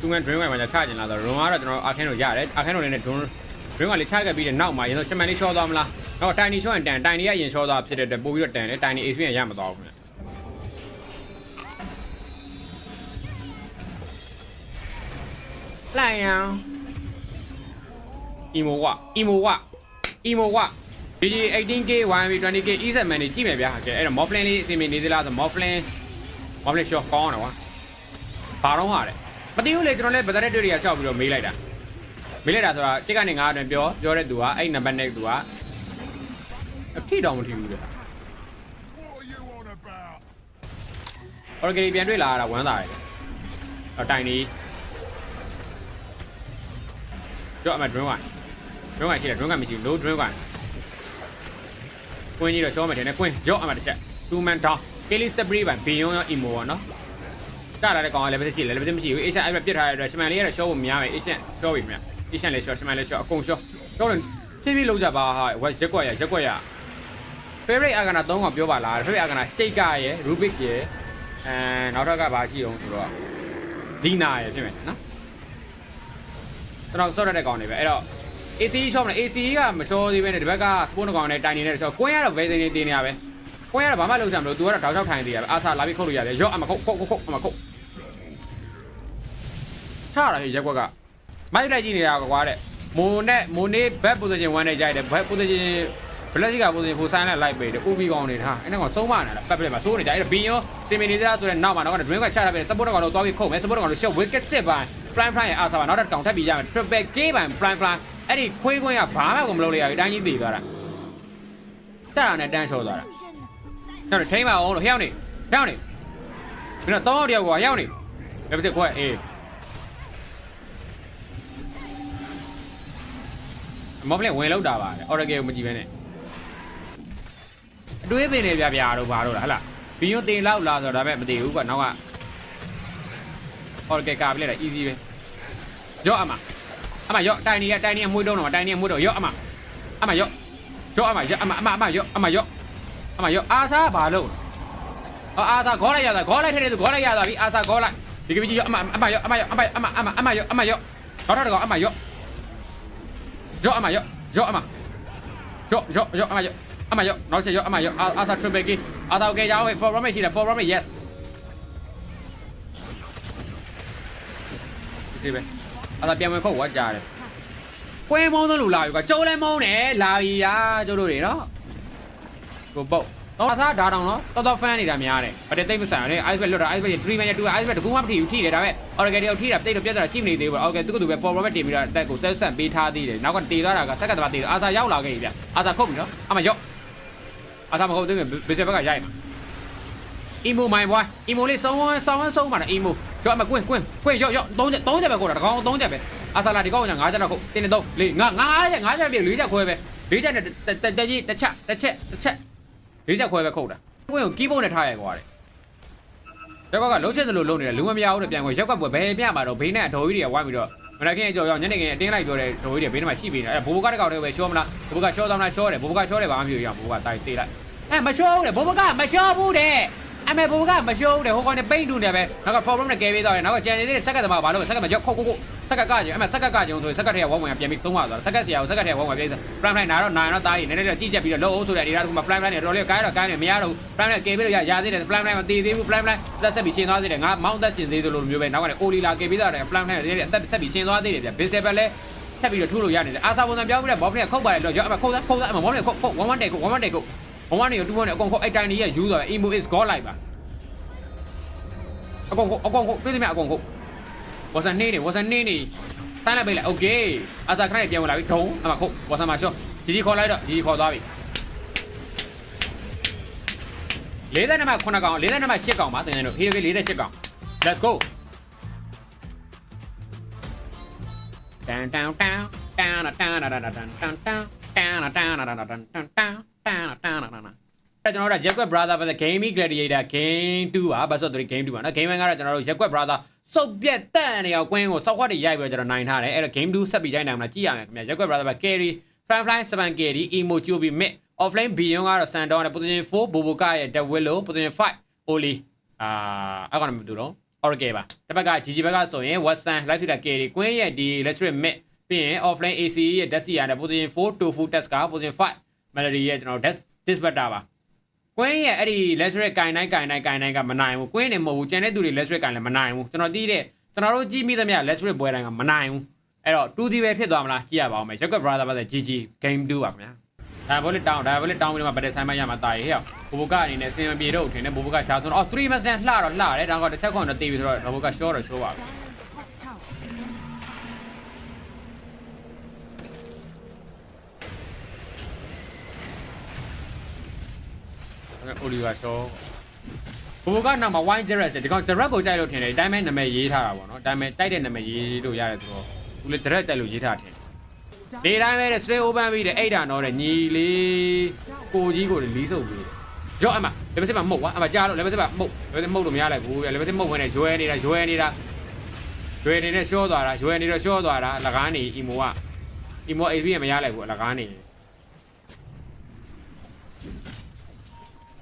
သူငန်း dream မှာချချကျင်လာတော့ run ကတော့ကျွန်တော်အာခင်းတို့ရတယ်အာခင်းတို့လည်း drone dream ကလေးချခဲ့ပြီးတဲ့နောက်မှာရင်တော့ရှမန်လေးရှော့သွားမလားတော့တိုင်နီရှော့ရင်တန်တိုင်နီကရင်ရှော့သွားဖြစ်တဲ့အတွက်ပို့ပြီးတော့တန်တယ်တိုင်နီ experience ရမသွားဘူးခင်ဗျလိုက်ရအောင် emo ဝ emo ဝ emo ဝ BG 18k 1v 20k E7 man တွေကြည့်မယ်ဗျာကဲအဲ့တော့ Mofflin လေးအစီအမင်းနေသေးလားဆို Mofflin Mofflin shot ကောင်းတယ်ကွာဘာတော့ဟာလဲမ သိဘူးလေကျွန်တော်လည်းဗဒရက်တွေတွေကရှောက်ပြီးတော့မေးလိုက်တာမေးလိုက်တာဆိုတာတစ်ကနေ9အတွင်ပြောပြောတဲ့သူကအဲ့နံပါတ်နဲ့သူကအထိတော်မထီဘူးလေ What are you on about? Organy ပြန်တွေ့လာတာဝမ်းသာတယ်တော့တိုင်နေကြောက်အမ drone က drone ကရှိတယ် drone ကမရှိဘူး no drone ကကွင်းကြီးတော့ရှောမယ်တယ်နဲ့ကွင်းကြောက်အမတစ်ချက် two man down Kelly Spree ပန်ဘီယွန်ရော emo ရောနော် ကလာတဲ့ကောင်ကလည်းပဲရှိတယ်လည်းပဲမရှိဘူး Asian အဲ့ပဲပြစ်ထားတဲ့အတွက်ရှမန်လေးကတော့ရှောဖို့များမယ် Asian ရှောပြီခင်ဗျ Asian လည်းရှောရှမန်လည်းရှောအကုန်ရှောရှောလို့ဖြည်းဖြည်းလုံးကြပါဟာဝက်ရက်ကွက်ရရက်ကွက်ရ favorite အာဂနာ၃កောင်ပြောပါလား favorite အာဂနာ Sheikha ရယ် Rubik ရယ်အဲနောက်ထပ်ကဘာရှိအောင်ဆိုတော့ Dina ရယ်ဖြစ်မယ်နော်ကျွန်တော်စော့ရတဲ့ကောင်တွေပဲအဲ့တော့ ACE shop နဲ့ ACE ကမချောသေးပဲနဲ့ဒီဘက်က sport ကောင်နဲ့တိုင်နေတဲ့ချောကွင်းရတော့ဘယ်စိနေတင်နေရပဲ ကွင်းရတော့ဘာမှလုပ်ချင်မလို့ तू ကတော့တောက်ချောက်ထိုင်သေးရပဲအာစာလာပြီးခုတ်လို့ရတယ်ရော့အမခုတ်ခုတ်ခုတ်ခုတ်အမခုတ်ချရဟေးရက်ကွက်ကမိုက်လိုက်ကြည့်နေတာကွာတဲ့မိုနဲ့မိုနေဘက် position 1နဲ့ကြိုက်တယ်ဘက် position ဘလက်စီက position 4ဆိုင်လိုက်လိုက်ပေးတယ်ဥပီကောင်နေထားအဲ့တော့ဆုံးမနေတာပတ်ပလက်မှာစိုးနေကြအဲ့တော့ဘီယောစင်မီနေသလားဆိုတော့နောက်မှာတော့ drink ကချတာပဲ support ကောင်တော့သွားပြီးခုတ်မယ် support ကောင်တော့ shot wicket စစ်ပိုင်း prime prime ရဲ့အာစာပါနောက်တစ်ကောင်ထပ်ပြီးကြမယ် triple k ပိုင်း prime prime အဲ့ဒီခွေးခွင်းကဘာမှကိုမလုပ်လိုက်ရဘူးအတိုင်းကြီးတည်သွားတာတက်တာနဲ့တန်းချောသွားတာ ကျွန်တော်ထိမ့်ပါအောင်လို့ဟျောင်းနေဟျောင်းနေဘယ်တော့တော့တယောက်ကဟျောင်းနေဘယ်ဖြစ်ခွဲအေးမော်ပလင်ဝင်လောက်တာပါအော်ရဂေကိုမကြည့်ပဲနဲ့အတွေးပင်နေပြပြတော့ဘာလို့လားဟလားဘီယွန်တင်လောက်လာဆိုတော့ဒါပေမဲ့မတည်ဘူးကွာနောက်ကအော်ရဂေကာပြလိုက်တာ easy ပဲကြော့အမအမရော့တိုင်နီကတိုင်နီကမွေးတုံးတော့တိုင်နီကမွေးတော့ရော့အမအမရော့ရော့အမရော့အမအမအမရော့အမရော့ အမရော့အာသာဘာလို့အော်အာသာခေါ်လိုက်ရတာခေါ်လိုက်ထဲတဲ့သူခေါ်လိုက်ရတာပြီအာသာခေါ်လိုက်ဒီကကြီးရော့အမအမရော့အမရော့အမအမအမအမရော့အမရော့တော့တော့တော့အမရော့ရော့အမရော့ရော့အမရော့ရော့ရော့အမရော့အမရော့နောက်ချက်ရော့အမရော့အာသာ triple key အာသာ okay ရအောင် for promise ရှိတယ် for promise yes ဒီပဲအာသာပြန်ဝင်ခုတ်ဝါကြားတယ်ကွဲမုန်းသလိုလာပြီကွာကျုံးလဲမုန်းတယ်လာပြီရာကျုပ်တို့တွေနော် ကိုပုတ်တော့အသာဓာတောင်နော်တော်တော် fan နေတာများတယ်ဗတဲ့တိတ်မဆန်တယ် ice bet လွတ်တာ ice bet 3 man 2 ice bet တကူမှမထိဘူးထိတယ်ဒါပေမဲ့ organ တယောက်ထိတာတိတ်တော့ပြတ်တာရှိမနေသေးဘူး okay သူကသူပဲ for promise တင်ပြီးတော့အတက်ကိုဆက်ဆက်ပေးထားသေးတယ်နောက်ကတေသွားတာကဆက်ကတပါတေအာသာရောက်လာခဲ့ပြီဗျအာသာခုတ်ပြီနော်အမရော့အာသာမဟုတ်သေးဘူးဘယ်ချက်ဘက်ကရိုက်မှာ emo မိုင်ဘွား emo လေးစောင်းစောင်းဆုံးပါလား emo ကြောက်မကွင်းကွင်းကွင်းရော့ရော့3ချက်3ချက်ပဲကိုတာတကောင်3ချက်ပဲအာဆာလာဒီကောင်က9ချက်တော့ခုတင်းနေ3 4 5 5ချက်5ချက်ပြည့်4ချက်ခွဲပဲ4ချက်နဲ့တကြီးတစ်ချက်တစ်ချက်တစ်ချက် 4ချက်ခွဲပဲခုတ်တာကွင်းကိုကီးဘုတ်နဲ့ထားရဲကွာတဲ့ရောက်ကလုံးချက်စလို့လုံးနေတယ်လူမမရဘူးတဲ့ပြန်ကိုရောက်ကပွဲဘယ်ပြမှာတော့ဘေးနဲ့အတော်ကြီးတွေကဝိုင်းပြီးတော့မနက်ခင်းကြော်ရောက်ညနေခင်းအတင်းလိုက်ပြောတဲ့တော်ကြီးတွေဘေးထဲမှာရှိပြီးနေအဲ့ဘိုးဘကတကောက်တည်းပဲရှောမလားဘိုးဘကရှောသားမလားရှောတယ်ဘိုးဘကရှောတယ်ဘာမှမဖြစ်ရအောင်ဘိုးဘကတိုက်သေးလိုက်အဲမရှောဘူးလေဘိုးဘကမရှောဘူးတဲ့အမေဘိုးကမရှုံးတယ်ဟိုကောင်နဲ့ပိတ်တူနေပဲနောက်က problem နဲ့ကဲပေးသွားတယ်နောက်ကကြံနေတဲ့စက်ကသမားဘာလို့စက်ကမကြောက်ခုတ်ခုတ်ခုတ် စက်ကကကြအမေစက်ကကကြုံဆိုစက်ကထဲကဝဝဝင်ပြန်ပြီးသုံးပါသွားစက်ကဆရာကိုစက်ကထဲကဝဝဝင်ပြန်ပြီး prime line နာတော့နာတော့တားရင်နည်းနည်းကြည့်ချက်ပြီးတော့လောအောင်ဆိုတဲ့ data တခုမှ prime line နဲ့တော်တော်လေးကိုင်းတော့ကိုင်းနေမရတော့ prime line ကဲပေးလို့ရရသေးတယ် prime line မတည်သေးဘူး prime line သက်ဆက်ပြီးရှင်းသွားသေးတယ်ငါမောင်းသက်ရှင်းသေးတယ်လို့မျိုးပဲနောက်ကနေ oli လာကဲပေးသွားတယ် prime line နဲ့အသက်ဆက်ပြီးရှင်းသွားသေးတယ်ဗျ business ပဲလဲဆက်ပြီးတော့ထိုးလို့ရနေတယ်အာသာပုံစံပြောင်းပြီးတော့ဘောဖနဲ့ခုတ်ပါတယ်လို့ရောအမခုတ်သားခုတ်သားအမဘောဖနဲ့ခုတ်ခုတ်1 1 day ခုတ်1 1 day ခုတ်1 1 day 2 1 day အကုန်ခုတ်အဲ့တိုင်းကြီးရယူသွားတယ် emo is god like ပါအကုန်ခုတ်အကုန်ခုတ်ပြည်သူများအကုန်ခုတ် wasn't it wasn't it tay lại bên lại ok à giờ cái này đều là bị thấu à mà không có sao mà chưa chỉ đi khó lấy được chỉ đi khó đó bị lấy ra năm mà con nào còn lấy ra năm mà xe còn mà từ này được khi cái lấy ra xe còn let's go tan tan tan tan tan tan tan tan tan tan tan tan tan tan tan tan tan tan အဲ့ကျွန်တော်တို့ရက်ကွက် brother vs game gladiator game 2ပါ vs 3 game 2ပါနော် game 1ကတော့ကျွန်တော်တို့ရက်ကွက် brother စုပ်ပြက်တန့်နေအောင်ကွင်းကိုစောက်ခွက်တွေရိုက်ပြီးတော့ကျွန်တော်နိုင်ထားတယ်အဲ့တော့ game 2ဆက်ပြီးရိုက်နိုင်မလားကြည့်ရမယ်ခင်ဗျရက်ကွက် brother ဗ carry fanfly 7k ဒီ emo ချိုးပြီး mid offline beyond ကတော့စန်တောင်းနဲ့ position 4 boboka ရဲ့ the willow position 5 oli အာအဲ့ကောင်မတူတော့ orke ပါတစ်ဘက်က gg ဘက်ကဆိုရင် watson live stream carry ကွင်းရဲ့ဒီ electric mid ပြီးရင် offline ace ရဲ့ desi ရတဲ့ position 4 tofu test က position 5 melody ရဲ့ကျွန်တော် dest dispatcher ပါ Queen ရဲ့အဲ့ဒီ Electric ကင်တိုင်းကင်တိုင်းကင်တိုင်းကမနိုင်ဘူး Queen နဲ့မဟုတ်ဘူးကျန်တဲ့သူတွေ Electric ကင်လည်းမနိုင်ဘူးကျွန်တော်သိတဲ့ကျွန်တော်တို့ကြည့်မိသမျှ Electric ပွဲတိုင်းကမနိုင်ဘူးအဲ့တော့2 0ပဲဖြစ်သွားမလားကြည့်ရပါဦးမယ် Jacob Brother ပါတဲ့ GG Game 2ပါခင်ဗျာဒါဘောလေးတောင်းဒါဘောလေးတောင်းပြီးတော့ဗတ်တဲ့ဆိုင်မရမှာတာရေဟဲ့ဘိုဘကအနေနဲ့စင်မပြေတော့ထင်တယ်ဘိုဘကရှားဆုံးအော်3 match နဲ့လှတော့လှတယ်ဒါကတော့တစ်ချက်ခွန်တော့တီးပြီးဆိုတော့ဘိုဘက short တော့ short ပါ Dire's အိုလီဗာရှောဘိုဘကနောက်မှာ wine direct ဒီကောင် direct ကိုကြိုက်လို့ထင်တယ်ဒီတိုင်းပဲနာမည်ရေးထားတာပေါ့နော်ဒါပေမဲ့တိုက်တဲ့နာမည်ရေးလို့ရတယ်ဆိုတော့သူလည်း direct ကြိုက်လို့ရေးထားတယ်ဒီတိုင်းပဲ straight open ပြီးတယ်အဲ့ဒါတော့တဲ့ညီလေးကိုကြီးကိုလီးဆုပ်ပြီးရော့အမလေမစစ်မမှုတ်ကွာအမကြားလို့လေမစစ်မမှုတ်လေမစစ်မှုတ်လို့မရလိုက်ဘူးလေမစစ်မှုတ်ဝင်နေရွယ်နေတာရွယ်နေတာရွယ်နေတဲ့ရှော့သွားတာရွယ်နေတော့ရှော့သွားတာလကားနေအီမိုကအီမို AB မရလိုက်ဘူးလကားနေ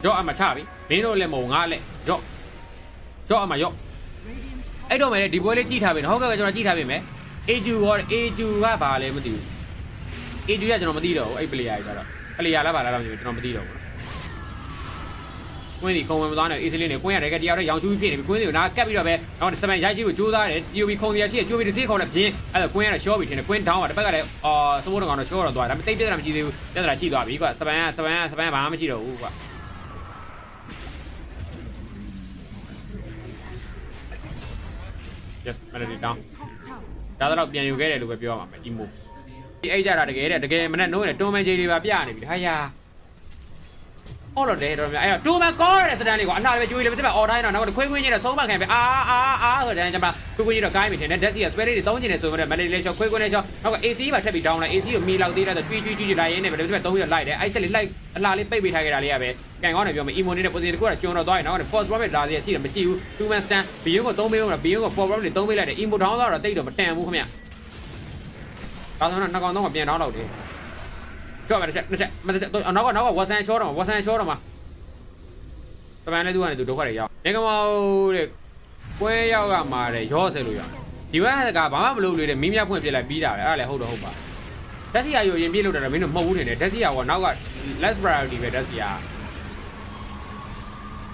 ရော့အမချပြီမင်းတို့လည်းမဟုတ်ငါလည်းရော့ရော့အမရော့ Radiant's top အဲ့တော့မယ်ဒီပွဲလေးကြည့်ထားပြီနော်ဟုတ်ကဲ့ကျွန်တော်ကြည့်ထားပြီမယ် A2 ရော A2 ကဘာလဲမသိဘူး A2 ကကျွန်တော်မသိတော့ဘူးအဲ့ player ကြီးကတော့ player လားဘာလားတော့မသိဘူးကျွန်တော်မသိတော့ဘူးကွင်းဒီခုံဝင်မသွားနဲ့ easily နဲ့ကွင်းရတယ်ကတရားတော့ရောင်ချူးဖြစ်နေပြီကွင်းဒီကိုနားကပ်ပြီးတော့ပဲတော့စပန်ရိုက်ရှိလို့ကြိုးစားတယ် POV ခုံတရားရှိရကြိုးပြီးတစ်ခေါက်နဲ့ပြင်းအဲ့တော့ကွင်းရတော့ short ပြီးထင်တယ်ကွင်း down ကတစ်ဘက်ကလည်းအော် support ကောင်တော့ short တော့သွားတယ်ဒါပေမဲ့တိတ်ပြဿနာမရှိသေးဘူးပြဿနာရှိသွားပြီကွာစပန်ကစပန်ကစပန်ကဘာမှမရှိတော့ဘူးကွာ yes melody down top tower is ဒါတော့ပြန်ယူခဲ့တယ်လို့ပဲပြောရမှာမယ် emo ဒီအိတ်ကြတာတကယ်တဲ့တကယ်မနဲ့နိုးနေတွန်းမန်ကြီးတွေပါပြနေပြီဟာယာ အော်လို့တယ်တော့များအဲ့တော့တွန်းမန်ကောတဲ့စတန်လေးကိုအလှလေးပဲကျွေးတယ်ပြစ်ပါအော်တိုင်းတော့နောက်ကခွေးခွေးကြီးနဲ့သုံးမခံပဲအာအာအာဆိုတဲ့ကျွန်မခွေးခွေးကြီးတော့ကိုင်းပြီထင်တယ်ဓာတ်စီက spare လေးတွေသုံးကျင်နေဆိုမှမလေးလေးရှော့ခွေးခွေးနဲ့ရှော့နောက်က AC ပါထပ်ပြီး down လိုက် AC ကိုမီလောက်သေးတယ်ဆိုကျွေးကျွေးကျွေးလိုက်ရင်းနဲ့ပဲပြစ်ပါသုံးပြီးတော့လိုက်တယ်အဲ့ဆက်လေးလိုက်အလှလေးပိတ်ပေးထားခဲ့တာလေးကပဲကန်ကောင်းတယ်ပြောမယ် emo နေတဲ့ position တခုကကျွန်းတော့သွားရင်နောက်က force profit လာသေးတယ်ရှိတယ်မရှိဘူး two man stand ဘီယုံကိုသုံးပေးဦးမလားဘီယုံကို forward တွေသုံးပေးလိုက်တယ် emo down တော့တိတ်တော့မတန်ဘူးခင်ဗျကောင်းဆုံးတော့နှစ်ကောင်တော့ပြန်တောင်းတော့တယ် ကြောက်ပါတစ်ချက်တစ်ချက်မတစ်ချက်နောက်ကနောက်ကဝဆန်ရှောတော့ဝဆန်ရှောတော့မှာတပန်လေးသူကနေသူဒုက္ခတွေရောက်နေကမောတဲ့ကွဲရောက်ရမှာတဲ့ရောဆဲလို့ရဒီဘက်ကဘာမှမလုပ်လို့တဲ့မင်းမြဖွင့်ပြလိုက်ပြီးတာပဲအဲ့ဒါလည်းဟုတ်တော့ဟုတ်ပါဓာတ်စီယာယူရင်ပြည့်လို့တယ်မင်းတို့မဟုတ်ဘူးထင်တယ်ဓာတ်စီယာကနောက်က less priority ပဲဓာတ်စီယာ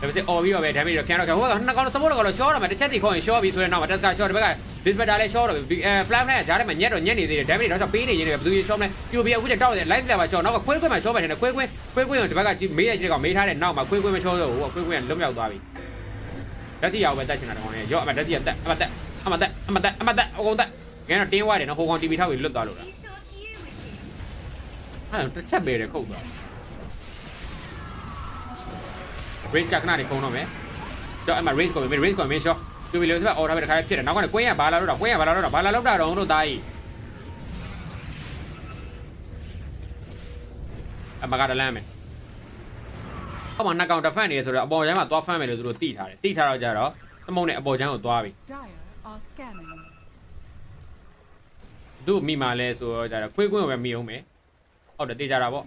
ဒါပေမဲ့အော်ပြီးတော့ပဲ damage တော့ခံတော့ခံဟိုကနှစ်ကောင် support ကတော့ short တော့မှာတစ်ချက်စီခေါ်ရင် short ပြီးဆိုရင်တော့မှာ task short ဒီဘက်က disbetter လည်း short တော့ပြီအဲ flash နဲ့ဂျားထဲမှာညက်တော့ညက်နေသေးတယ် damage တော့ပေးနေရင်လည်းဘယ်သူကြီး short လဲ QB အခုကျတောက်တယ် live level short နောက်ကခွေးခွေးမှာ short ပဲတယ်ခွေးခွေးခွေးခွေးကိုဒီဘက်ကမေးရကြီးကောင်မေးထားတဲ့နောက်မှာခွေးခွေးမ short တော့ဘူးခွေးခွေးကလွတ်မြောက်သွားပြီလက်စီရောက်ပဲတက်ချင်တာတော့ကောင်ရော့အမတက်စီကတက်အမတက်အမတက်အမတက်အမတက်အကုန်တက်ငါတော့တင်းသွားတယ်နော်ဟိုကောင် TV ထောက်ပြီးလွတ်သွားလို့လားအဲ့တစ်ချက်ပဲတယ်ခုတ်သွား race ကခဏနေခုံတော့မယ်ကြောက်အမ race ကိုမယ် race ကိုမယ်ရှော့ သူပြီးလို့ဆိုတော့ order ပဲတစ်ခါဖြစ်တယ်နောက်ကနေကွင်းရဘာလာလို့တော့ကွင်းရဘာလာလို့တော့ဘာလာလို့တာတော့တို့သားကြီးအမကတလမ်းမယ်အမနှစ်ကောင်တစ်ဖက်နေဆိုတော့အပေါ်ချမ်းမှာသွားဖမ်းမယ်လို့သူတို့တိထားတယ်တိထားတော့ကြတော့သမုံနဲ့အပေါ်ချမ်းကိုသွားပြီ Dire are scanning. သူ့မိမာလဲဆိုတော့ကြတော့ခွေးကွင်းကိုပဲမိအောင်မယ်ဟုတ်တယ်တိကြတာပေါ့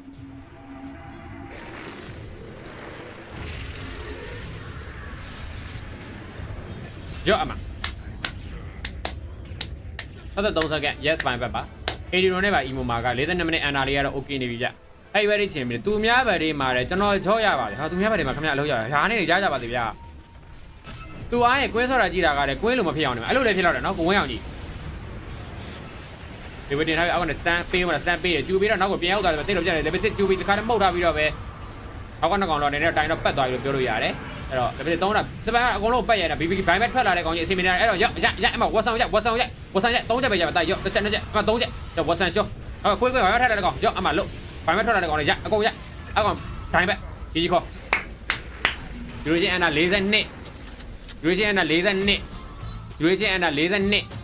ရော့အမ33စက္ကန့် yes fine ဘက်ပါ80ရိုနဲ့ပါ emo မှာက42မိနစ်အန်နာလေးကတော့ okay နေပြီကြအဲ့ဒီဘက်လေးချင်ပြီသူများဘက်လေးမှာတယ်ကျွန်တော်ချော့ရပါတယ်ဟာသူများဘက်လေးမှာခင်ဗျအလုပ်ရရဟာနေကြကြပါသေးဗျာသူအားရဲ့ကွင်းဆော့တာကြည့်တာကလည်းကွင်းလိုမဖြစ်အောင်နေမှာအဲ့လိုလည်းဖြစ်တော့တယ်နော်ကိုဝင်းအောင်ကြီးဒီဝတင်ထားပြီးအောက်ကနေ stand ပေးမှာ stand ပေးတယ်ကျူပြီးတော့နောက်ကိုပြန်ရောက်သွားတယ်တိတ်တော့ပြတယ်လေပစ်ကျူပြီးတစ်ခါတည်းမှုတ်ထားပြီးတော့ပဲအောက်ကနှစ်ကောင်တော့နေနဲ့တိုင်တော့ပတ်သွားပြီလို့ပြောလို့ရတယ် အဲ့တော့လေပစ်သုံးတာစပန်ကအကုန်လုံးပတ်ရတာ BB ဘိုင်ဘက်ထွက်လာတဲ့ကောင်ကြီးအစီအမင်းအဲ့တော့ရရရအမဝတ်ဆောင်ရဝတ်ဆောင်ရဝတ်ဆောင်ရသုံးချက်ပဲရပါတာရတစ်ချက်နှစ်ချက်အမသုံးချက်ရဝတ်ဆောင်ရှော့အော်ကိုယ်ကိုယ်ဘိုင်ဘက်ထွက်လာတဲ့ကောင်ရအမလို့ဘိုင်ဘက်ထွက်လာတဲ့ကောင်လေရအကုန်ရအကောင်ဒိုင်ဘက်ကြီးကြီးခေါ်ယူရီချင်းအန်နာ42ယူရီချင်းအန်နာ42ယူရီချင်းအန်နာ42